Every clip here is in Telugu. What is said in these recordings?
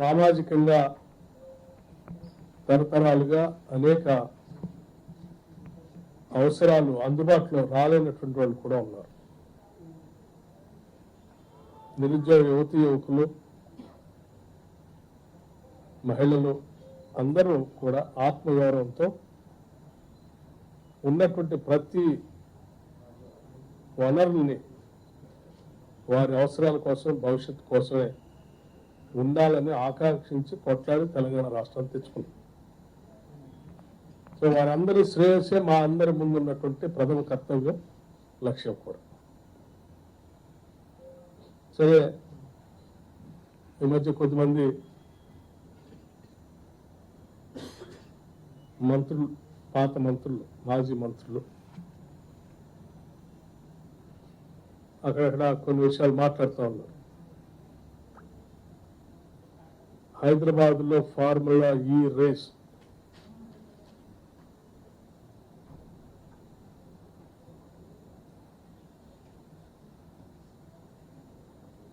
సామాజికంగా తరతరాలుగా అనేక అవసరాలు అందుబాటులో రాలేనటువంటి వాళ్ళు కూడా ఉన్నారు. నిరుద్యోగ యువతి యువకులు మహిళలు అందరూ కూడా ఆత్మగౌరవంతో ఉన్నటువంటి ప్రతి వనరుల్ని వారి అవసరాల కోసం భవిష్యత్తు కోసమే ఉండాలని ఆకాంక్షించి కొట్లాడి తెలంగాణ రాష్ట్రాన్ని తెచ్చుకున్నాం. సో వారందరి శ్రేయస్సే మా అందరి ముందు ఉన్నటువంటి ప్రథమ కర్తవ్యం లక్ష్యం కూడా. సరే ఈ మధ్య కొద్దిమంది మంత్రులు పాత మంత్రులు మాజీ మంత్రులు అక్కడక్కడ కొన్ని విషయాలు మాట్లాడుతూ ఉన్నారు. హైదరాబాద్లో ఫార్ములా ఈ రేస్.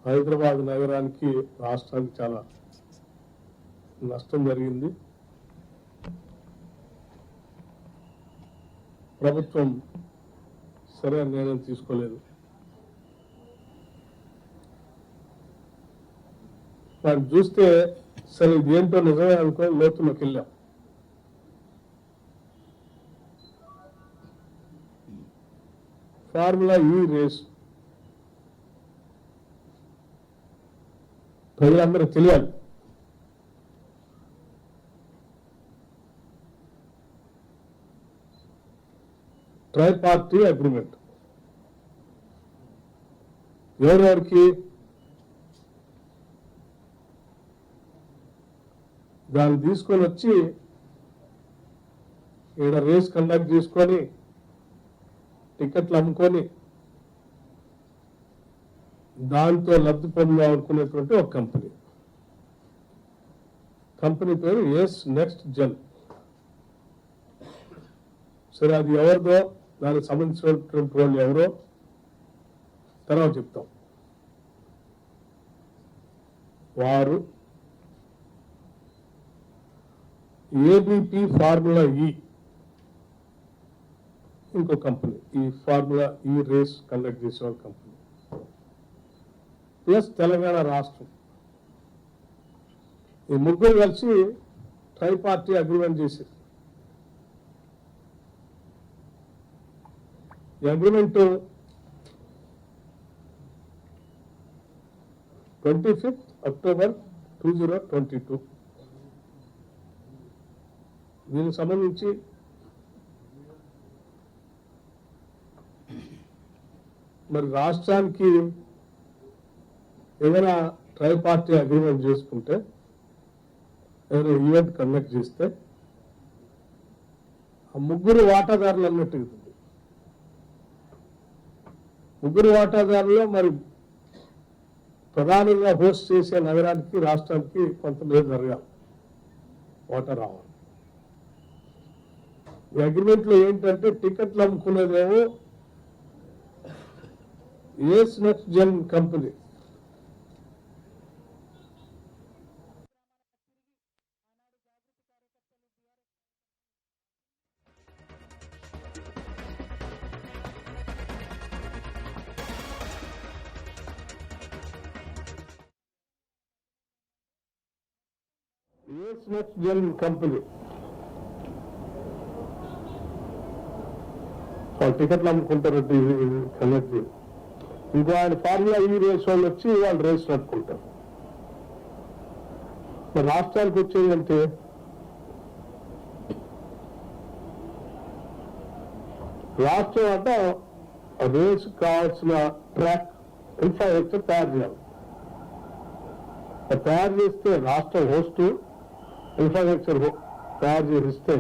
హైదరాబాద్ నగరానికి రాష్ట్రానికి చాలా నష్టం జరిగింది. ప్రభుత్వం సరైన నిర్ణయం తీసుకోలేదు. దాన్ని చూస్తే సరే ఇది ఏంటో నిజమే అనుకో లోతులోకి వెళ్ళాం. ఫార్ములా ఈ రేస్. ప్రజలందరూ తెలియాలి. Tri party agreement. ఎవరెవరికి దాన్ని తీసుకొని వచ్చి ఈడ రేస్ కండక్ట్ చేసుకొని టికెట్లు అమ్ముకొని దాంతో లబ్ధి పొందాం అనుకునేటువంటి ఒక కంపెనీ. కంపెనీ పేరు ఎస్ నెక్స్ట్ జెన్ సరే అది ఎవరిదో దానికి సంబంధించినటువంటి వాళ్ళు ఎవరో తర్వాత చెప్తాం. వారు ఏబిపి ఫార్ములా e. ఈ ఇంకో కంపెనీ ఈ ఫార్ములా ఈ రేస్ కండక్ట్ చేసే వాళ్ళ కంపెనీ ప్లస్ తెలంగాణ రాష్ట్రం. ఈ ముగ్గురు కలిసి ట్రై పార్టీ అగ్రిమెంట్ చేశారు. ఈ agreement twenty fifth October two zero twenty two దీనికి సంబంధించి మరి రాష్ట్రానికి ఏదైనా ట్రై పార్టీ అగ్రిమెంట్ చేసుకుంటే ఏదైనా ఈవెంట్ కండక్ట్ చేస్తే ఆ ముగ్గురు వాటాదారులు అన్నట్టు ముగ్గురు వాటాదారుల్లో మరి ప్రధానంగా హోస్ట్ చేసే నగరానికి రాష్ట్రానికి కొంత మేలు జరగాలి. వాటా రావాలి. ఈ అగ్రిమెంట్లో ఏంటంటే టికెట్లు అమ్ముకునేదేమో Ace Next Gen company. Ace Next Gen company. వాళ్ళు టికెట్లు అమ్ముకుంటారు కనెక్ట్ ఇంకో ఆయన ఫార్ములా ఈ రేస్ వాళ్ళు వచ్చి వాళ్ళు రేస్ నడుపుకుంటారు. మరి రాష్ట్రానికి వచ్చేది అంటే? రాష్ట్రం అంటే రేస్ కావాల్సిన ట్రాక్ ఇన్ఫ్రాస్ట్రక్చర్ తయారు చేయాలి. తయారు చేస్తే రాష్ట్రం హోస్ట్ ఇన్ఫ్రాస్ట్రక్చర్ తయారు చేసి ఇస్తే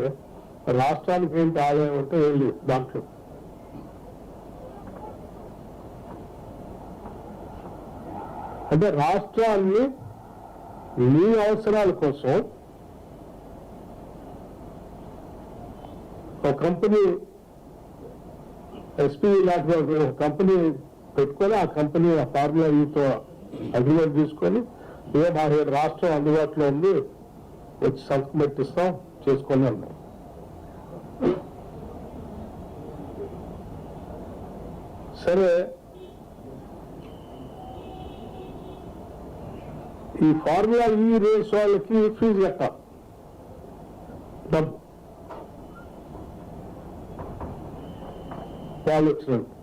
రాష్ట్రానికి ఏంటి ఆదాయం అంటే ఏం లేదు దాంట్లో. అంటే రాష్ట్రాన్ని నీ అవసరాల కోసం ఒక కంపెనీ ఎస్పీ లాంటి ఒక కంపెనీ పెట్టుకొని ఆ కంపెనీ ఆ ఫార్ములా ఈతో అగ్రిమెంట్ తీసుకొని ఏ మా ఏడు రాష్ట్రం అందుబాటులో ఉంది వచ్చి సంతకం పెట్టిస్తాం చేసుకొని అన్నాం సరే ఈ ఫార్ములా ఈ రేస్ వాళ్ళకి ఫీజు కట్టాలి. డబ్బు. వాళ్ళు వచ్చినందుకు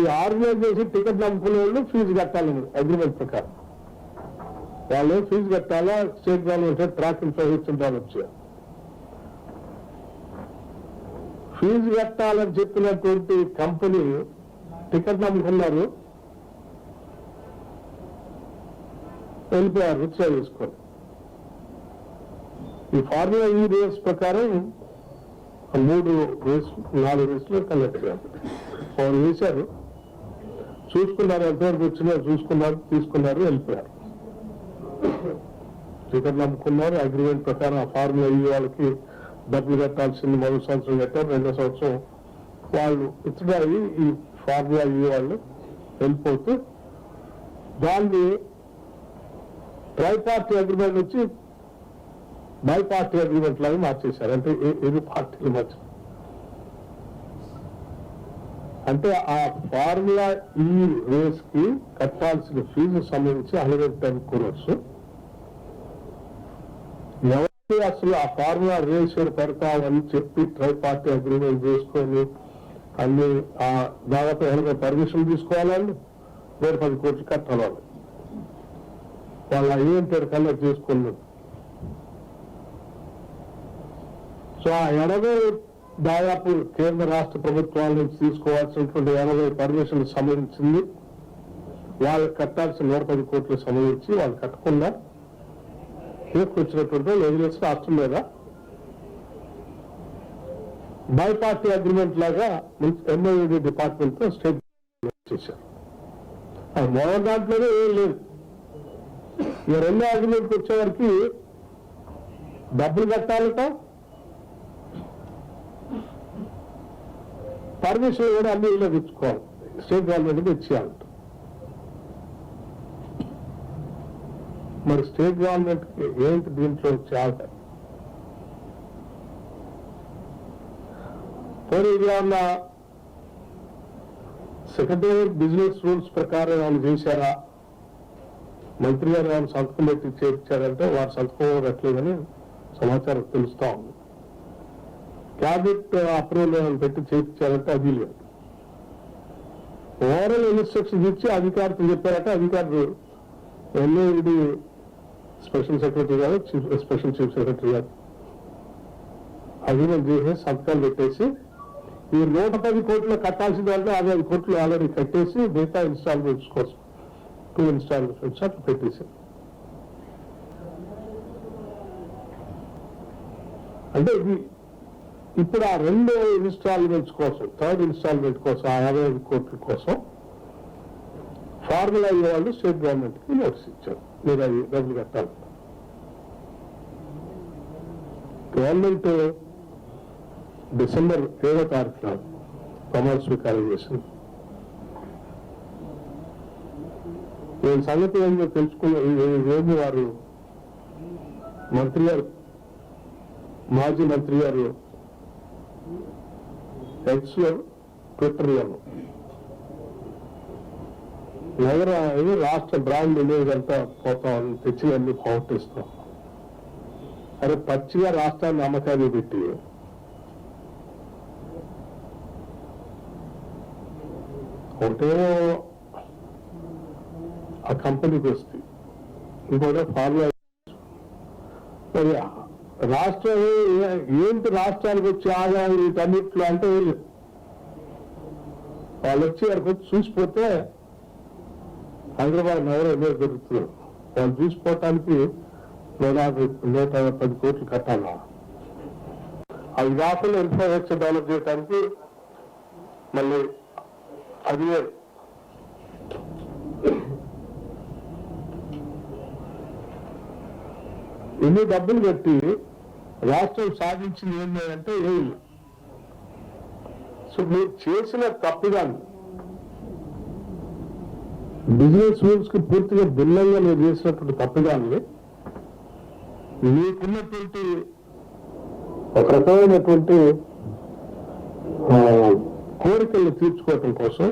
ఈ ఆర్గనైజేషన్ చేసి టికెట్ నమ్ముకునే వాళ్ళు ఫీజు కట్టాలి అగ్రిమెంట్ ప్రకారం. వాళ్ళు ఫీజు కట్టాలా state government track infrastructure develop చేయాలి ఫీజు కట్టాలని చెప్పినటువంటి కంపెనీ టికెట్ నమ్ముకున్నారు. వెళ్ళిపోయారు రిక్షా చేసుకొని ఈ ఫార్ములా ఈ రేస్ ప్రకారం మూడు రేస్ నాలుగు రేసులు కండక్ట్ చేయాలి. వాళ్ళు వేశారు. చూసుకున్నారు ఎంతవరకు వచ్చినా చూసుకున్నారు తీసుకున్నారు వెళ్ళిపోయారు. టికెట్ నమ్ముకున్నారు అగ్రిమెంట్ ప్రకారం ఆ ఫార్ములా ఈ వాళ్ళకి డబ్బులు కట్టాల్సింది మొదటి సంవత్సరం కట్టారు. రెండో సంవత్సరం వాళ్ళు ఇతర ఈ ఫార్ములా ఈ వాళ్ళు వెళ్ళిపోతూ దాన్ని ట్రై పార్టీ అగ్రిమెంట్ నుంచి బై పార్టీ అగ్రిమెంట్ లాగా మార్చేశారు. అంటే ఏ- ఏది పార్టీలు మధ్య అంటే ఆ ఫార్ములా ఈ రేస్కి కట్టాల్సిన ఫీజు సంబంధించి హండ్రెడ్ టెన్ క్రోర్స్ ఎవరికి అసలు ఆ ఫార్ములా రేస్ పెడతామని చెప్పి ట్రై పార్టీ అగ్రిమెంట్ చేసుకొని అన్ని ఆ దాదాపు ఎవరికైనా పర్మిషన్ తీసుకోవాలండి? నూట పది కోట్లు కట్టాలి వాళ్ళు. వాళ్ళ ఏంటారు కన్నా చేసుకున్నారు సో ఆ ఎనభై దాదాపు కేంద్ర రాష్ట్ర ప్రభుత్వాల నుంచి తీసుకోవాల్సినటువంటి ఎనభై పర్మిషన్లు సంబంధించింది వాళ్ళు కట్టాల్సిన నూట పది కోట్లు సంబంధించి వాళ్ళు కట్టకుండా తీసుకొచ్చినటువంటి వాళ్ళు వదిలేసి రాష్ట్రం మీద. బై పార్టీ అగ్రిమెంట్ లాగా ఎంఐడి డిపార్ట్మెంట్తో స్టేట్ చేశారు. మొదటి దాంట్లోనే ఏం లేదు. ఈ రెండో అగ్రిమెంట్ వచ్చేవరకు డబ్బులు కట్టాలట. పర్మిషన్ కూడా అన్ని ఇళ్ళ తెచ్చుకోవాలి. స్టేట్ గవర్నమెంట్ ఇచ్చేయాలంట మరి స్టేట్ గవర్నమెంట్ ఏంటి దీంట్లో చేయాలి పోనీ ఇది ఉన్న సెక్రటరీ బిజినెస్ రూల్స్ ప్రకారం వాళ్ళు చేశారా? మంత్రి గారు ఏమైనా సంతకం పెట్టి చేర్చారంటే వారు సంతకం పెట్టలేదని సమాచారం తెలుస్తా ఉంది. క్యాబినెట్ అప్రూవల్ ఏమైనా పెట్టి చేర్చారంటే అది లేదు. ఓవరాల్ ఇన్స్ట్రక్షన్స్ ఇచ్చి అధికారులు చెప్పారంటే అధికారులు ఎన్ఏడి స్పెషల్ సెక్రటరీ గారు చీఫ్ స్పెషల్ చీఫ్ సెక్రటరీ గారు అగ్రిమెంట్ చేసి సంతకాలు పెట్టేసి ఈ నూట పది కోట్లు కట్టాల్సిన దాంట్లో అరవై ఐదు కోట్లు ఆల్రెడీ కట్టేసి మిగతా ఇన్స్టాల్మెంట్స్ కోసం టూ ఇన్స్టాల్మెంట్స్ అట్లా పెట్టేసి అంటే ఇప్పుడు ఆ రెండు ఇన్స్టాల్మెంట్స్ కోసం థర్డ్ ఇన్స్టాల్మెంట్ కోసం ఆ యాభై ఐదు కోట్ల కోసం ఫార్ములా అయ్యే వాళ్ళు స్టేట్ గవర్నమెంట్కి నోటీస్ ఇచ్చారు. మీరు అది డబ్బులు కట్టాలి. గవర్నమెంట్ డిసెంబర్ ఏడో తారీఖున ప్రమాణ స్వీకారం చేసింది. నేను సంగతి ఏంటో తెలుసుకున్న రేపు రోజు వారు మంత్రి గారు మాజీ మంత్రి గారు ఎక్స్లో ట్విట్టర్ గారు నగర ఇది రాష్ట్ర బ్రాండ్ ఇమేజ్ అంతా పోతాం తెచ్చినన్ని పోగొట్టిస్తాం అరే పచ్చిగా రాష్ట్రాన్ని అమ్మకాన్ని పెట్టి. ఒకటేమో ఆ కంపెనీకి వస్తుంది ఇంకోటి ఫార్ములా మరి రాష్ట్రం ఏంటి రాష్ట్రానికి వచ్చి ఆదాయం వీటన్నిట్లో అంటే వీళ్ళు వాళ్ళు వచ్చి అక్కడికి వచ్చి చూసిపోతే హైదరాబాద్ నగరం ఏదో దొరుకుతున్నారు వాళ్ళు చూసిపోవటానికి నూట యాభై నూట పది కోట్లు కట్టాలా? అవి కాకుండా ఇన్ఫ్రాస్ట్రక్చర్ డెవలప్ చేయడానికి మళ్ళీ అది ఎన్ని డబ్బులు పెట్టి రాష్ట్రం సాధించింది ఏంటి అంటే ఏమి? సో మీరు చేసిన తప్పిదాన్ని బిజినెస్ రూల్స్కి పూర్తిగా భిన్నంగా మీరు చేసినటువంటి తప్పుదాన్ని మీకున్నటువంటి ఒక రకమైనటువంటి కోరికలను తీర్చుకోవటం కోసం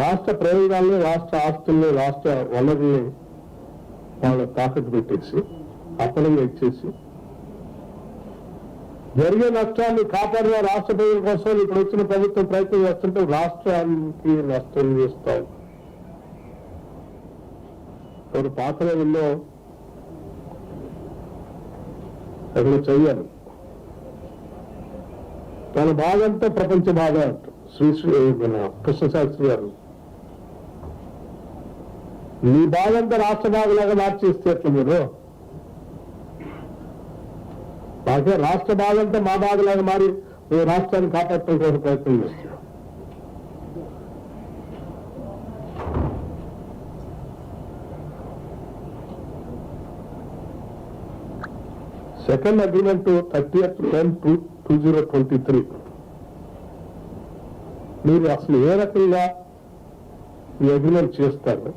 రాష్ట్ర ప్రయోజనాల్ని రాష్ట్ర ఆస్తుల్ని రాష్ట్ర వనరుల్ని వాళ్ళ తాకట్టు పెట్టేసి అప్పనంగా ఇచ్చేసి జరిగే నష్టాన్ని కాపాడిన రాష్ట్ర ప్రజల కోసం ఇప్పుడు వచ్చిన ప్రభుత్వం ప్రయత్నం చేస్తుంటే రాష్ట్రానికి నష్టం చేస్తాం. ఒక పాత రోజుల్లో అక్కడ చెయ్యాలి తన బాధంతా ప్రపంచ బాధ అంటారు శ్రీ శ్రీ కృష్ణశాస్త్రి గారు మీ బాధంతా రాష్ట్ర బాధలాగా మార్చేస్తే ఎట్లా మీరు. మాకే రాష్ట్ర బాధంతా మా బాధలాగా మారి రాష్ట్రాన్ని కాపాడుకోవడానికి ప్రయత్నం చేస్తున్నాం second agreement thirty ten two two zero twenty three మీరు అసలు ఏ రకంగా ఈ అగ్రిమెంట్ చేస్తారు?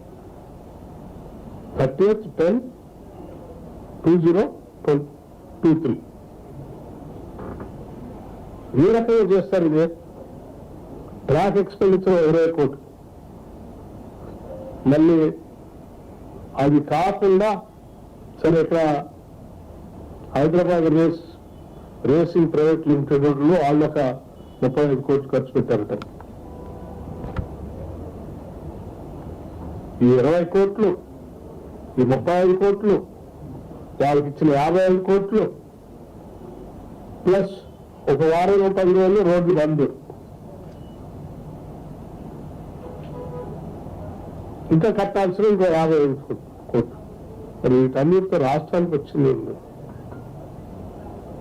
Thirty ten two zero two three. ఏ రకంగా చేస్తారు ఇది? ట్రాక్ ఎక్స్పెండిచర్ ఇరవై కోట్లు. మళ్ళీ అది కాకుండా సరే ఇక్కడ హైదరాబాద్ రేస్ రేసింగ్ ప్రైవేట్ లిమిటెడ్లో వాళ్ళు ఒక ముప్పై ఐదు కోట్లు ఖర్చు పెట్టారట. ఈ ఇరవై కోట్లు ఈ ముప్పై ఐదు కోట్లు వాళ్ళకి ఇచ్చిన యాభై ఐదు కోట్లు ప్లస్ ఒక వారం పది రోజులు రోడ్డు బంద్. ఇంకా కట్టాల్సిన ఇంకో యాభై ఐదు కోట్లు. మరి వీటన్నిటితో రాష్ట్రానికి వచ్చింది నేను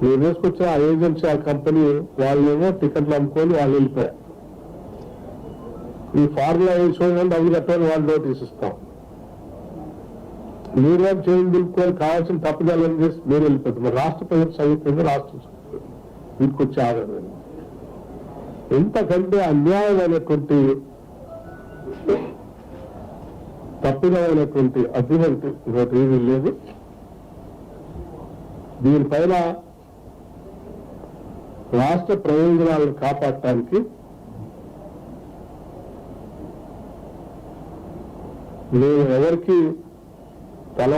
మీరు వేసుకొచ్చిన ఆ ఏజెన్సీ ఆ కంపెనీ వాళ్ళేమో టికెట్లు అమ్ముకొని వాళ్ళు వెళ్ళిపోయారు. ఈ ఫార్ములా వేసుకోవడం డబ్బులు కట్టాలని వాళ్ళు నోటీస్ ఇస్తాం. మీరేం చేయండి దులుపుకోవాలి కావాల్సిన తప్పుదలని చేసి మీరు వెళ్ళిపోతారు. మరి రాష్ట్ర ప్రజలు చదువుతుంది రాష్ట్రం వీరికి వచ్చే ఆదరణ ఎంతకంటే అన్యాయమైనటువంటి తప్పిదమైనటువంటి అగ్రిమెంట్ ఇంకోటి ఏమీ లేదు. దీనిపైన రాష్ట్ర ప్రయోజనాలను కాపాడటానికి నేను ఎవరికి తల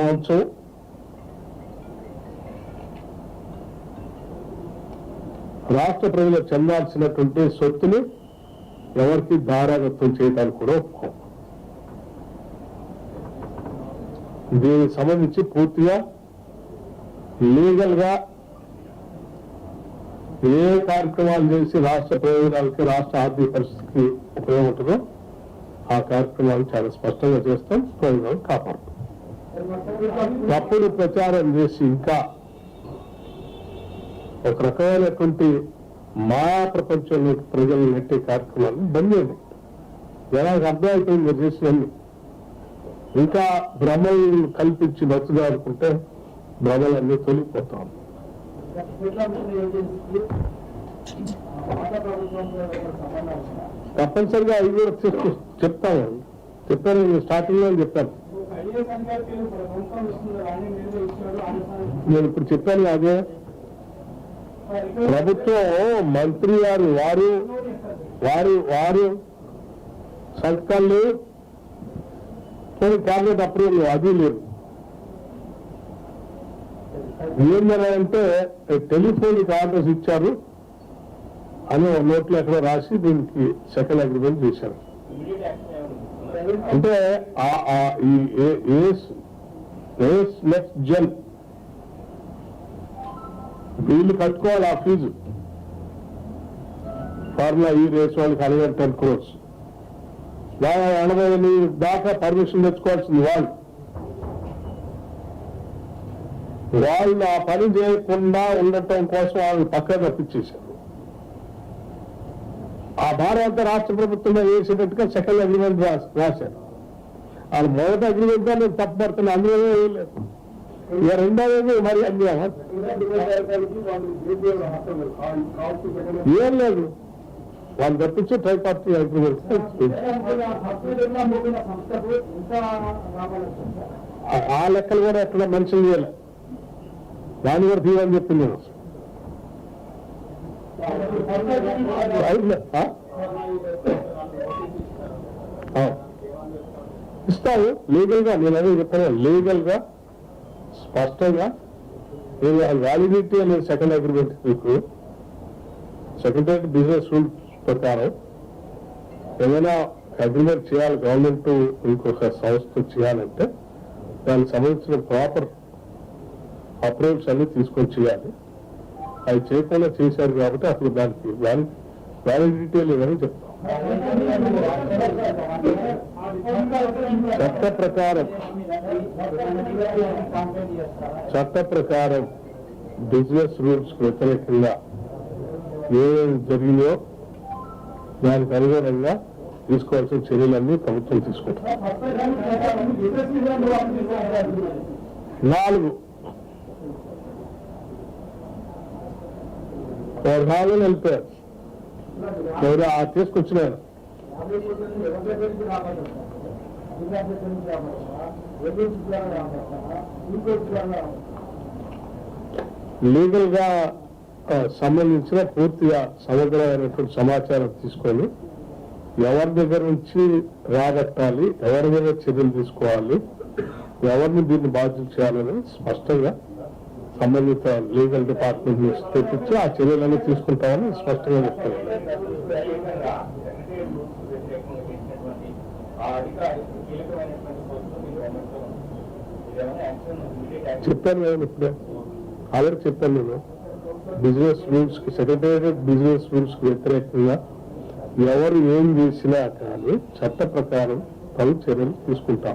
రాష్ట్ర ప్రజలకు చెందాల్సినటువంటి సొత్తుని ఎవరికి దారాదత్తం చేయడానికి కూడా ఒప్పుకోం. దీనికి సంబంధించి పూర్తిగా లీగల్గా ఏ కార్యక్రమాలు చేసి రాష్ట్ర ప్రయోజనాలకి రాష్ట్ర ఆర్థిక పరిస్థితికి ఉపయోగం ఉంటుందో ఆ కార్యక్రమాలు చాలా స్పష్టంగా చేస్తాం ప్రయోజనాలు కాపాడుతాం. తప్పుడు ప్రచారం చేసి ఇంకా ఒక రకమైనటువంటి మాయా ప్రపంచంలో ప్రజలు నెట్టే కార్యక్రమాలు బంద్ చేయండి జనానికి అర్థమైపోయింది మీరు చేసినవన్నీ. ఇంకా భ్రమలను కల్పించి బతుదాడుకుంటే భ్రమలన్నీ తొలిపోతాం తప్పనిసరిగా అవి కూడా చెప్తాను. చెప్పాను స్టార్టింగ్లో చెప్పాను. నేను ఇప్పుడు చెప్పాను అదే ప్రభుత్వం మంత్రి గారు వారు వారు వారు సంస్థలు కొన్ని క్యాబినెట్ అప్రూవల్ అది లేదు. ఏం జరిగాయంటే టెలిఫోన్కి ఆర్డర్స్ ఇచ్చారు అని ఒక నోట్లో ఎక్కడో రాసి దీనికి సెకండ్ అగ్రిమెంట్ చేశారు. అంటే ఆ- ఆ జెన్ వీళ్ళు కట్టుకోవాలి ఆ ఫీజు ఫార్ములా ఈ రేస్ వాళ్ళకి హండ్రెడ్ టెన్ క్రోర్స్. ఎనభై దాకా పర్మిషన్ తెచ్చుకోవాల్సింది వాళ్ళు. వాళ్ళు ఆ పని చేయకుండా ఉండటం కోసం వాళ్ళు పక్కన తప్పించేశారు. ఆ భారం అంతా రాష్ట్ర ప్రభుత్వంలో వేసేటట్టుగా సెకండ్ అగ్రిమెంట్ రాశారు. వాళ్ళు మొదట అగ్రిమెంట్ నేను తప్పుపడుతున్నా అందులో ఏం లేదు. ఇక రెండోది మరి అన్యాయం ఏం లేదు. వాళ్ళు తప్పించి ట్రై పార్టీ అగ్రిమెంట్ ఆ లెక్కలు కూడా ఎక్కడ మెన్షన్ చేయాలి. దాన్ని కూడా తీయాలని చెప్పింది నేను. ఇస్తావు లీగల్గా నేను అదే చెప్పాను. లీగల్గా స్పష్టంగా నేను వ్యాలిడిటీ అనేది సెకండ్ అగ్రిమెంట్ మీకు. సెకండరీ బిజినెస్ రూల్ ప్రకారం ఏమైనా అగ్రిమెంట్ చేయాలి గవర్నమెంట్ ఇంకొక సంస్థ చేయాలంటే దానికి సంబంధించిన ప్రాపర్ అప్రూవల్స్ అన్ని తీసుకొని చేయాలి. అవి చేయకుండా చేశారు కాబట్టి అసలు దానికి వ్యాలిడిటీ లేదని చెప్తాం. చట్ట ప్రకారం చట్ట ప్రకారం బిజినెస్ రూల్స్ వ్యతిరేకంగా ఏమేమి జరిగిందో దానికి అనుగుణంగా తీసుకోవాల్సిన చర్యలన్నీ ప్రభుత్వం తీసుకుంటాం నాలుగు వారు కావాలని వెళ్ళిపోయారు ఎవరు ఆ తీసుకొచ్చినారు? లీగల్గా సంబంధించిన పూర్తిగా సమగ్రమైనటువంటి సమాచారం తీసుకొని ఎవరి దగ్గర నుంచి రాబట్టాలి ఎవరి మీద చర్యలు తీసుకోవాలి ఎవరిని దీన్ని బాధ్యత చేయాలని స్పష్టంగా సంబంధిత లీగల్ డిపార్ట్మెంట్ నుంచి తెప్పించి ఆ చర్యలన్నీ తీసుకుంటామని స్పష్టంగా చెప్తున్నాను చెప్పాను నేను ఇప్పుడే. ఆల్రెడీ చెప్పాను నేను. బిజినెస్ రూల్స్కి సెక్రటేరియట్ బిజినెస్ రూల్స్కి వ్యతిరేకంగా ఎవరు ఏం చేసినా కానీ చట్ట ప్రకారం పలు చర్యలు తీసుకుంటాం.